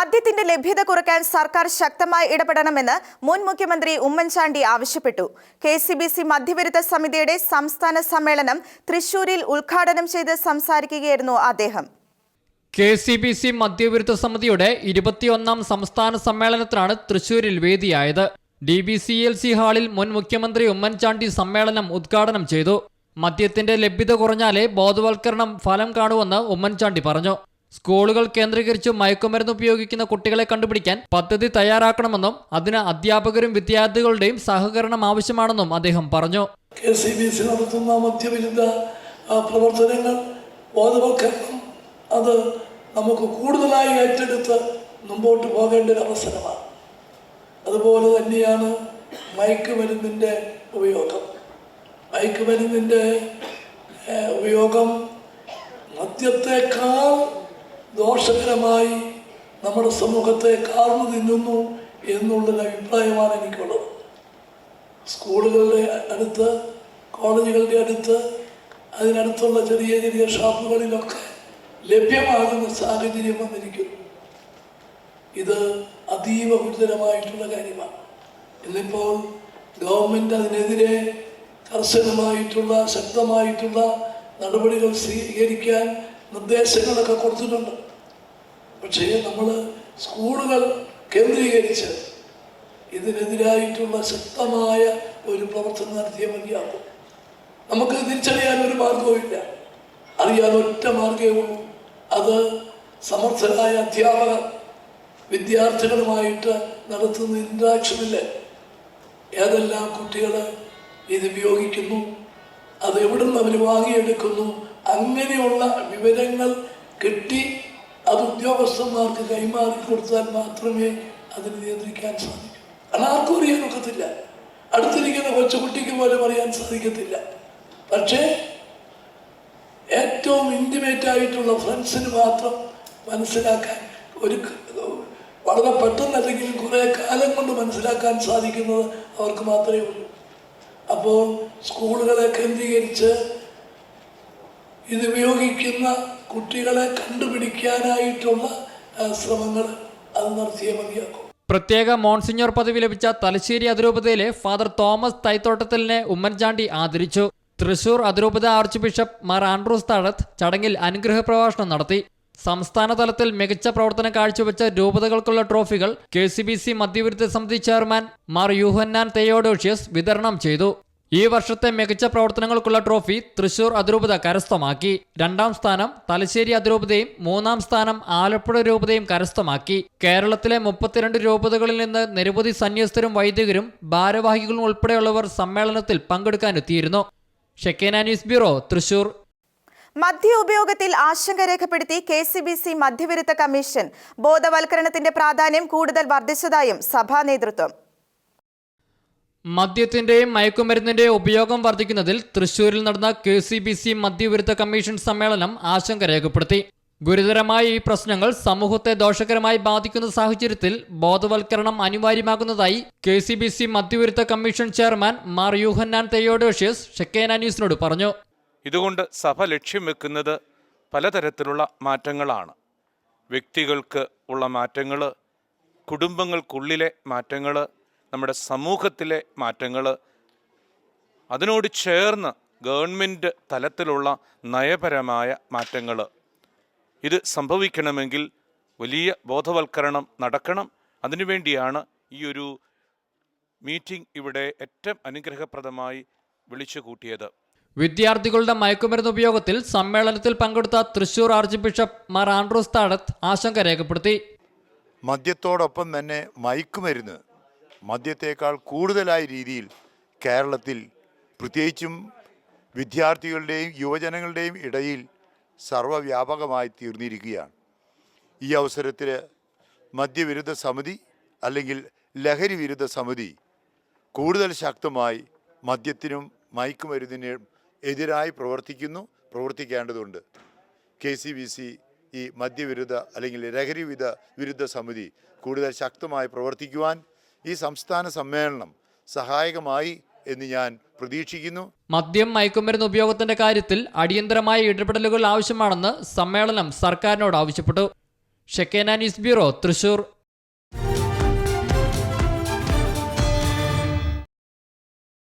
മദ്യത്തിന്റെ ലഭ്യത കുറയ്ക്കാൻ സർക്കാർ ശക്തമായി ഇടപെടണമെന്ന് മുൻ മുഖ്യമന്ത്രി ഉമ്മൻചാണ്ടി ആവശ്യപ്പെട്ടു. കെ സി ബി സി മദ്യവിരുദ്ധ സമിതിയുടെ സംസ്ഥാന സമ്മേളനം തൃശൂരിൽ ഉദ്ഘാടനം ചെയ്ത് സംസാരിക്കുകയായിരുന്നു അദ്ദേഹം. കെ സി ബി സി മദ്യവിരുദ്ധ സമിതിയുടെ ഇരുപത്തിയൊന്നാം സംസ്ഥാന സമ്മേളനത്തിനാണ് തൃശൂരിൽ വേദിയായത്. D B C L C ഹാളിൽ മുൻ മുഖ്യമന്ത്രി ഉമ്മൻചാണ്ടി സമ്മേളനം ഉദ്ഘാടനം ചെയ്തു. മദ്യത്തിന്റെ ലഭ്യത കുറഞ്ഞാലേ ബോധവൽക്കരണം ഫലം കാണുമെന്ന് ഉമ്മൻചാണ്ടി പറഞ്ഞു. സ്കൂളുകൾ കേന്ദ്രീകരിച്ച് മയക്കുമരുന്ന് ഉപയോഗിക്കുന്ന കുട്ടികളെ കണ്ടുപിടിക്കാൻ പദ്ധതി തയ്യാറാക്കണമെന്നും അതിന് അധ്യാപകരും വിദ്യാർത്ഥികളുടെയും സഹകരണം ആവശ്യമാണെന്നും അദ്ദേഹം പറഞ്ഞു. കെ സി ബി നടത്തുന്ന മദ്യവിരുദ്ധ പ്രവർത്തനങ്ങൾ ബോധവൽക്കരണം അത് നമുക്ക് കൂടുതലായി ഏറ്റെടുത്ത് മുമ്പോട്ട് പോകേണ്ട ഒരു അവസരമാണ്. അതുപോലെ തന്നെയാണ് മയക്കുമരുന്നിന്റെ ഉപയോഗം. മയക്കുമരുന്നിന്റെ ഉപയോഗം മദ്യത്തെക്കാൾ ദോഷകരമായി നമ്മുടെ സമൂഹത്തെ കാർന്നു തിന്നുന്നു എന്നുള്ളൊരു അഭിപ്രായമാണ് എനിക്കുള്ളത്. സ്കൂളുകളുടെ അടുത്ത് കോളേജുകളുടെ അടുത്ത് അതിനടുത്തുള്ള ചെറിയ ചെറിയ ഷോപ്പുകളിലൊക്കെ ലഭ്യമാകുന്ന സാഹചര്യം വന്നിരിക്കുന്നു. ഇത് അതീവ ഗുരുതരമായിട്ടുള്ള കാര്യമാണ്. ഇന്നിപ്പോൾ ഗവൺമെന്റ് അതിനെതിരെ കർശനമായിട്ടുള്ള ശക്തമായിട്ടുള്ള നടപടികൾ സ്വീകരിക്കാൻ നിർദ്ദേശങ്ങളൊക്കെ കൊടുത്തിട്ടുണ്ട്. പക്ഷേ നമ്മൾ സ്കൂളുകൾ കേന്ദ്രീകരിച്ച് ഇതിനെതിരായിട്ടുള്ള ശക്തമായ ഒരു പ്രവർത്തനം നടത്തിയ മതിയാകും നമുക്ക് തിരിച്ചറിയാൻ ഒരു മാർഗവുമില്ല അറിയാൻ ഒറ്റ മാർഗമേ ഉള്ളൂ. അത് സമർത്ഥരായ അധ്യാപകർ വിദ്യാർത്ഥികളുമായിട്ട് നടത്തുന്ന ഇൻട്രാക്ഷനിൽ ഏതെല്ലാം കുട്ടികൾ ഇത് ഉപയോഗിക്കുന്നു അത് എവിടെ നിന്ന് അവർ വാങ്ങിയെടുക്കുന്നു അങ്ങനെയുള്ള വിവരങ്ങൾ കിട്ടി അത് ഉദ്യോഗസ്ഥന്മാർക്ക് കൈമാറി കൊടുത്താൽ മാത്രമേ അതിനെ നിയന്ത്രിക്കാൻ സാധിക്കൂ. അതാർക്കും അറിയാൻ ഒക്കത്തില്ല. അടുത്തിരിക്കുന്ന കൊച്ചുകുട്ടിക്ക് പോലും അറിയാൻ സാധിക്കത്തില്ല. പക്ഷേ ഏറ്റവും ഇന്റിമേറ്റ് ആയിട്ടുള്ള ഫ്രണ്ട്സിന് മാത്രം മനസ്സിലാക്കാൻ ഒരു വളരെ പെട്ടെന്ന് അല്ലെങ്കിൽ കുറേ കാലം കൊണ്ട് മനസ്സിലാക്കാൻ സാധിക്കുന്നത് അവർക്ക് മാത്രമേ ഉള്ളൂ. അപ്പോൾ സ്കൂളുകളെ കേന്ദ്രീകരിച്ച് ഇത് ഉപയോഗിക്കുന്ന കുട്ടികളെ കണ്ടുപിടിക്കാനായിട്ടുള്ള ശ്രമങ്ങൾ അത് നടത്തിയേ മതിയാക്കും. പ്രത്യേക മോൺസിഞ്ഞോർ പദവി ലഭിച്ച തലശ്ശേരി അതിരൂപതയിലെ ഫാദർ തോമസ് തൈത്തോട്ടത്തിലിനെ ഉമ്മൻചാണ്ടി ആദരിച്ചു. തൃശൂർ അതിരൂപത ആർച്ച് ബിഷപ്പ് മാർ ആൻഡ്രൂസ് താഴത്ത് ചടങ്ങിൽ അനുഗ്രഹ പ്രഭാഷണം നടത്തി. സംസ്ഥാന തലത്തിൽ മികച്ച പ്രവർത്തനം കാഴ്ചവെച്ച രൂപതകൾക്കുള്ള ട്രോഫികൾ കെ സി ബി സി മധ്യവിരുദ്ധ സമിതി ചെയർമാൻ മാർ യൂഹന്നാൻ തെയോഡോഷ്യസ് വിതരണം ചെയ്തു. ഈ വർഷത്തെ മികച്ച പ്രവർത്തനങ്ങൾക്കുള്ള ട്രോഫി തൃശൂർ അതിരൂപത കരസ്ഥമാക്കി. രണ്ടാം സ്ഥാനം തലശ്ശേരി അതിരൂപതയും മൂന്നാം സ്ഥാനം ആലപ്പുഴ രൂപതയും കരസ്ഥമാക്കി. കേരളത്തിലെ മുപ്പത്തിരണ്ട് രൂപതകളിൽ നിന്ന് നിരവധി സന്യസ്തരും വൈദികരും ഭാരവാഹികളും ഉൾപ്പെടെയുള്ളവർ സമ്മേളനത്തിൽ പങ്കെടുക്കാനെത്തിയിരുന്നു. Shekinah news bureau Thrissur. മദ്യ ഉപയോഗത്തിൽ ആശങ്ക രേഖപ്പെടുത്തി കെ സി ബി സി മദ്യവിരുദ്ധ കമ്മീഷൻ ബോധവൽക്കരണത്തിന്റെ പ്രാധാന്യം കൂടുതൽ വർദ്ധിച്ചതായും സഭാ നേതൃത്വം. മദ്യത്തിന്റെയും മയക്കുമരുന്നിന്റെയും ഉപയോഗം വർദ്ധിക്കുന്നതിൽ തൃശൂരിൽ നടന്ന കെ സി ബി സി മദ്യവിരുദ്ധ കമ്മീഷൻ സമ്മേളനം ആശങ്ക രേഖപ്പെടുത്തി. ഗുരുതരമായ ഈ പ്രശ്നങ്ങൾ സമൂഹത്തെ ദോഷകരമായി ബാധിക്കുന്ന സാഹചര്യത്തിൽ ബോധവൽക്കരണം അനിവാര്യമാകുന്നതായി K C B C മദ്യവിരുദ്ധ commission chairman Mar Yuhanon Theodosius Shekinah ന്യൂസിനോട് പറഞ്ഞു. ഇതുകൊണ്ട് സഭ ലക്ഷ്യം വെക്കുന്നത് പലതരത്തിലുള്ള മാറ്റങ്ങളാണ്. വ്യക്തികൾക്ക് ഉള്ള മാറ്റങ്ങൾ കുടുംബങ്ങൾക്കുള്ളിലെ മാറ്റങ്ങൾ നമ്മുടെ സമൂഹത്തിലെ മാറ്റങ്ങൾ അതിനോട് ചേർന്ന് ഗവൺമെന്റ് തലത്തിലുള്ള നയപരമായ മാറ്റങ്ങൾ. ഇത് സംഭവിക്കണമെങ്കിൽ വലിയ ബോധവൽക്കരണം നടക്കണം. അതിനുവേണ്ടിയാണ് ഈ ഒരു മീറ്റിംഗ് ഇവിടെ ഏറ്റവും അനുഗ്രഹപ്രദമായി വിളിച്ചു കൂട്ടിയത്. വിദ്യാർത്ഥികളുടെ മയക്കുമരുന്ന് ഉപയോഗത്തിൽ സമ്മേളനത്തിൽ പങ്കെടുത്ത Thrissur archbishop Mar Andrews Thazhath ആശങ്ക രേഖപ്പെടുത്തി. മദ്യത്തോടൊപ്പം തന്നെ മയക്കുമരുന്ന് മദ്യത്തേക്കാൾ കൂടുതലായ രീതിയിൽ കേരളത്തിൽ പ്രത്യേകിച്ചും വിദ്യാർത്ഥികളുടെയും യുവജനങ്ങളുടെയും ഇടയിൽ സർവവ്യാപകമായി തീർന്നിരിക്കുകയാണ്. ഈ അവസരത്തിൽ മദ്യവിരുദ്ധ സമിതി അല്ലെങ്കിൽ ലഹരി വിരുദ്ധ സമിതി കൂടുതൽ ശക്തമായി മദ്യത്തിനും മയക്കുമരുന്നിനും എതിരായി പ്രവർത്തിക്കുന്നു പ്രവർത്തിക്കേണ്ടതുണ്ട്. കെ സി ബി സി ഈ മദ്യവിരുദ്ധ അല്ലെങ്കിൽ ലഹരി വിരുദ്ധ വിരുദ്ധ സമിതി കൂടുതൽ ശക്തമായി പ്രവർത്തിക്കുവാൻ ഈ സംസ്ഥാന സമ്മേളനം സഹായകമായി എന്ന് ഞാൻ പ്രതീക്ഷിക്കുന്നു. മദ്യം മയക്കുമരുന്ന് ഉപയോഗത്തിന്റെ കാര്യത്തിൽ അടിയന്തരമായ ഇടപെടലുകൾ ആവശ്യമാണെന്ന് സമ്മേളനം സർക്കാരിനോട് ആവശ്യപ്പെട്ടു. Shekinah news bureau Thrissur.